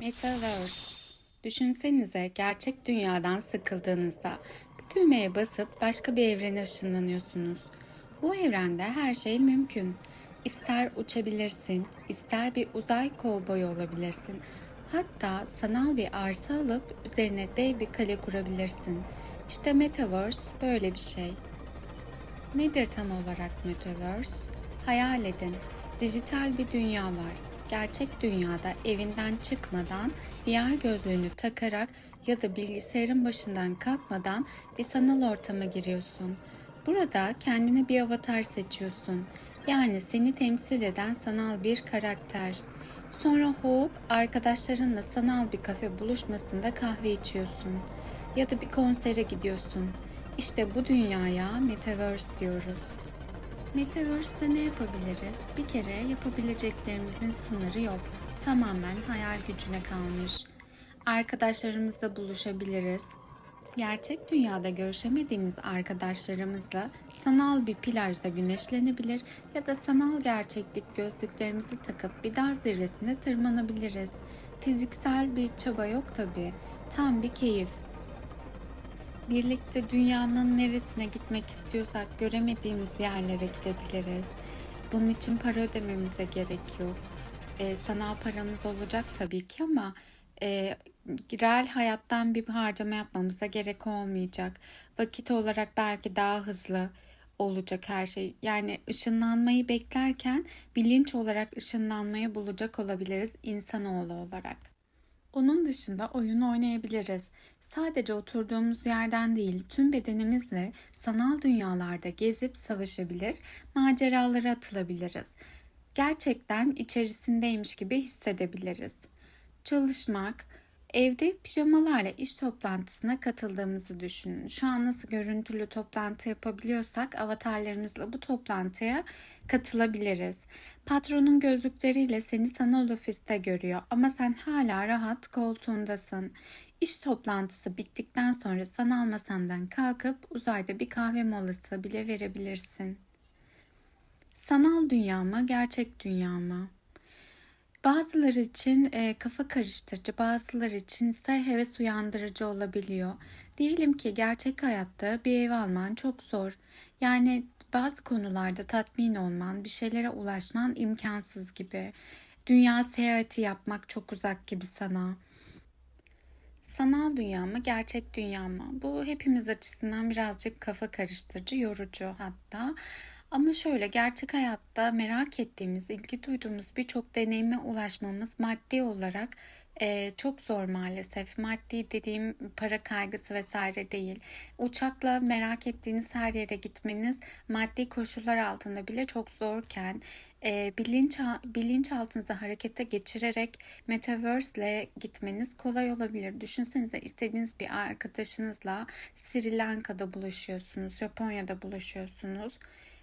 Metaverse. Düşünsenize gerçek dünyadan sıkıldığınızda bir düğmeye basıp başka bir evrene ışınlanıyorsunuz. Bu evrende her şey mümkün. İster uçabilirsin, ister bir uzay kovboyu olabilirsin. Hatta sanal bir arsa alıp üzerine dev bir kale kurabilirsin. İşte Metaverse böyle bir şey. Nedir tam olarak Metaverse? Hayal edin. Dijital bir dünya var. Gerçek dünyada evinden çıkmadan, VR gözlüğünü takarak ya da bilgisayarın başından kalkmadan bir sanal ortama giriyorsun. Burada kendine bir avatar seçiyorsun. Yani seni temsil eden sanal bir karakter. Sonra hop arkadaşlarınla sanal bir kafe buluşmasında kahve içiyorsun. Ya da bir konsere gidiyorsun. İşte bu dünyaya Metaverse diyoruz. Metaverse'de ne yapabiliriz? Bir kere yapabileceklerimizin sınırı yok. Tamamen hayal gücüne kalmış. Arkadaşlarımızla buluşabiliriz. Gerçek dünyada görüşemediğimiz arkadaşlarımızla sanal bir plajda güneşlenebilir ya da sanal gerçeklik gözlüklerimizi takıp bir dağ zirvesine tırmanabiliriz. Fiziksel bir çaba yok tabii. Tam bir keyif. Birlikte dünyanın neresine gitmek istiyorsak göremediğimiz yerlere gidebiliriz. Bunun için para ödememize gerek yok. Ee, sanal paramız olacak tabii ki ama e, reel hayattan bir harcama yapmamıza gerek olmayacak. Vakit olarak belki daha hızlı olacak her şey. Yani ışınlanmayı beklerken bilinç olarak ışınlanmayı bulacak olabiliriz insanoğlu olarak. Onun dışında oyun oynayabiliriz. Sadece oturduğumuz yerden değil, tüm bedenimizle sanal dünyalarda gezip savaşabilir, maceralara atılabiliriz. Gerçekten içerisindeymiş gibi hissedebiliriz. Çalışmak, evde pijamalarla iş toplantısına katıldığımızı düşünün. Şu an nasıl görüntülü toplantı yapabiliyorsak avatarlarımızla bu toplantıya katılabiliriz. Patronun gözlükleriyle seni sanal ofiste görüyor ama sen hala rahat koltuğundasın. İş toplantısı bittikten sonra sanal masandan kalkıp uzayda bir kahve molası bile verebilirsin. Sanal dünya mı, gerçek dünya mı? Bazıları için e, kafa karıştırıcı, bazıları için ise heves uyandırıcı olabiliyor. Diyelim ki gerçek hayatta bir ev alman çok zor. Yani bazı konularda tatmin olman, bir şeylere ulaşman imkansız gibi. Dünya seyahati yapmak çok uzak gibi sana. Sanal dünya mı, gerçek dünya mı? Bu hepimiz açısından birazcık kafa karıştırıcı, yorucu hatta. Ama şöyle gerçek hayatta merak ettiğimiz, ilgi duyduğumuz birçok deneyime ulaşmamız maddi olarak e, çok zor maalesef. Maddi dediğim para kaygısı vesaire değil. Uçakla merak ettiğiniz her yere gitmeniz maddi koşullar altında bile çok zorken e, bilinç bilinçaltınızı harekete geçirerek metaverse ile gitmeniz kolay olabilir. Düşünsenize istediğiniz bir arkadaşınızla Sri Lanka'da buluşuyorsunuz, Japonya'da buluşuyorsunuz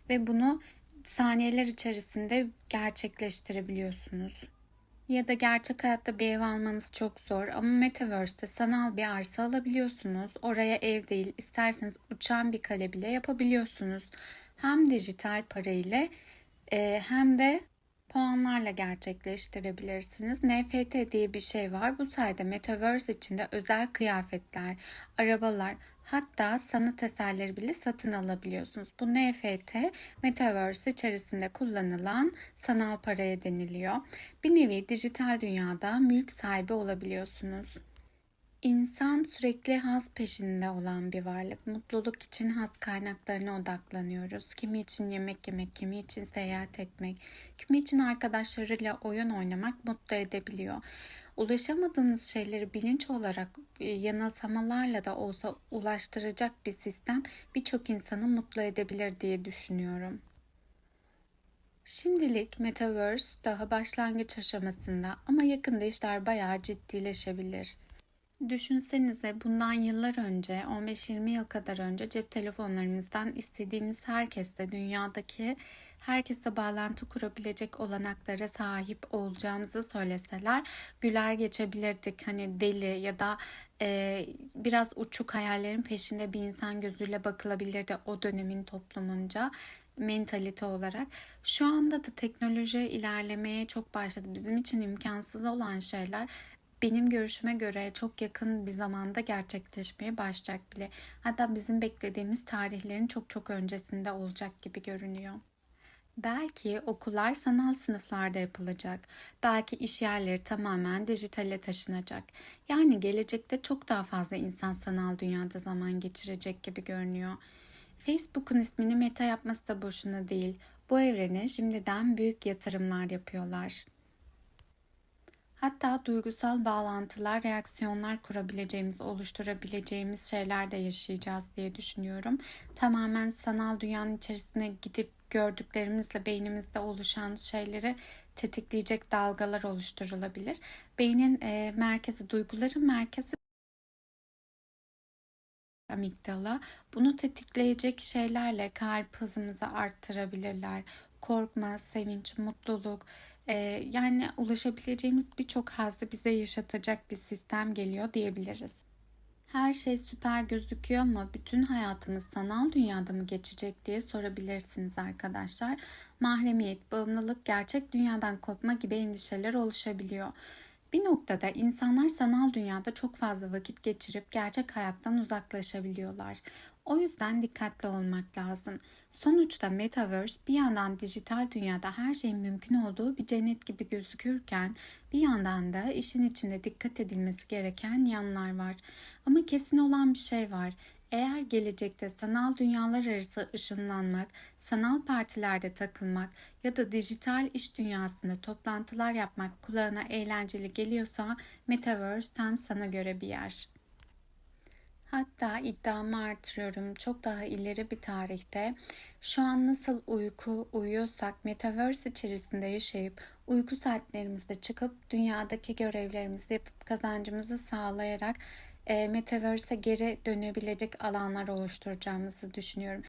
ve bunu saniyeler içerisinde gerçekleştirebiliyorsunuz. Ya da gerçek hayatta bir ev almanız çok zor ama Metaverse'te sanal bir arsa alabiliyorsunuz. Oraya ev değil, isterseniz uçan bir kale bile yapabiliyorsunuz. Hem dijital para ile hem de puanlarla gerçekleştirebilirsiniz. NFT diye bir şey var. Bu sayede Metaverse içinde özel kıyafetler, arabalar, hatta sanat eserleri bile satın alabiliyorsunuz. Bu NFT Metaverse içerisinde kullanılan sanal paraya deniliyor. Bir nevi dijital dünyada mülk sahibi olabiliyorsunuz. İnsan sürekli haz peşinde olan bir varlık. Mutluluk için haz kaynaklarına odaklanıyoruz. Kimi için yemek yemek, kimi için seyahat etmek, kimi için arkadaşlarıyla oyun oynamak mutlu edebiliyor. Ulaşamadığımız şeyleri bilinç olarak e, yanılsamalarla da olsa ulaştıracak bir sistem birçok insanı mutlu edebilir diye düşünüyorum. Şimdilik Metaverse daha başlangıç aşamasında ama yakında işler bayağı ciddileşebilir. Düşünsenize bundan yıllar önce, 15-20 yıl kadar önce cep telefonlarımızdan istediğimiz herkesle, dünyadaki herkese bağlantı kurabilecek olanaklara sahip olacağımızı söyleseler güler geçebilirdik. Hani deli ya da e, biraz uçuk hayallerin peşinde bir insan gözüyle bakılabilirdi o dönemin toplumunca mentalite olarak. Şu anda da teknoloji ilerlemeye çok başladı. Bizim için imkansız olan şeyler benim görüşüme göre çok yakın bir zamanda gerçekleşmeye başlayacak bile. Hatta bizim beklediğimiz tarihlerin çok çok öncesinde olacak gibi görünüyor. Belki okullar sanal sınıflarda yapılacak. Belki iş yerleri tamamen dijitale taşınacak. Yani gelecekte çok daha fazla insan sanal dünyada zaman geçirecek gibi görünüyor. Facebook'un ismini Meta yapması da boşuna değil. Bu evrene şimdiden büyük yatırımlar yapıyorlar. Hatta duygusal bağlantılar, reaksiyonlar kurabileceğimiz, oluşturabileceğimiz şeyler de yaşayacağız diye düşünüyorum. Tamamen sanal dünyanın içerisine gidip gördüklerimizle beynimizde oluşan şeyleri tetikleyecek dalgalar oluşturulabilir. Beynin e, merkezi, duyguların merkezi amigdala. Bunu tetikleyecek şeylerle kalp hızımızı arttırabilirler. Korkma, sevinç, mutluluk, e, yani ulaşabileceğimiz birçok hazzı bize yaşatacak bir sistem geliyor diyebiliriz. Her şey süper gözüküyor ama bütün hayatımız sanal dünyada mı geçecek diye sorabilirsiniz arkadaşlar. Mahremiyet, bağımlılık, gerçek dünyadan kopma gibi endişeler oluşabiliyor. Bir noktada insanlar sanal dünyada çok fazla vakit geçirip gerçek hayattan uzaklaşabiliyorlar. O yüzden dikkatli olmak lazım. Sonuçta Metaverse bir yandan dijital dünyada her şeyin mümkün olduğu bir cennet gibi gözükürken bir yandan da işin içinde dikkat edilmesi gereken yanlar var. Ama kesin olan bir şey var. Eğer gelecekte sanal dünyalar arası ışınlanmak, sanal partilerde takılmak ya da dijital iş dünyasında toplantılar yapmak kulağına eğlenceli geliyorsa Metaverse tam sana göre bir yer. Hatta iddiamı artırıyorum. Çok daha ileri bir tarihte şu an nasıl uyku uyuyorsak Metaverse içerisinde yaşayıp uyku saatlerimizde çıkıp dünyadaki görevlerimizi yapıp kazancımızı sağlayarak e, Metaverse'e geri dönebilecek alanlar oluşturacağımızı düşünüyorum.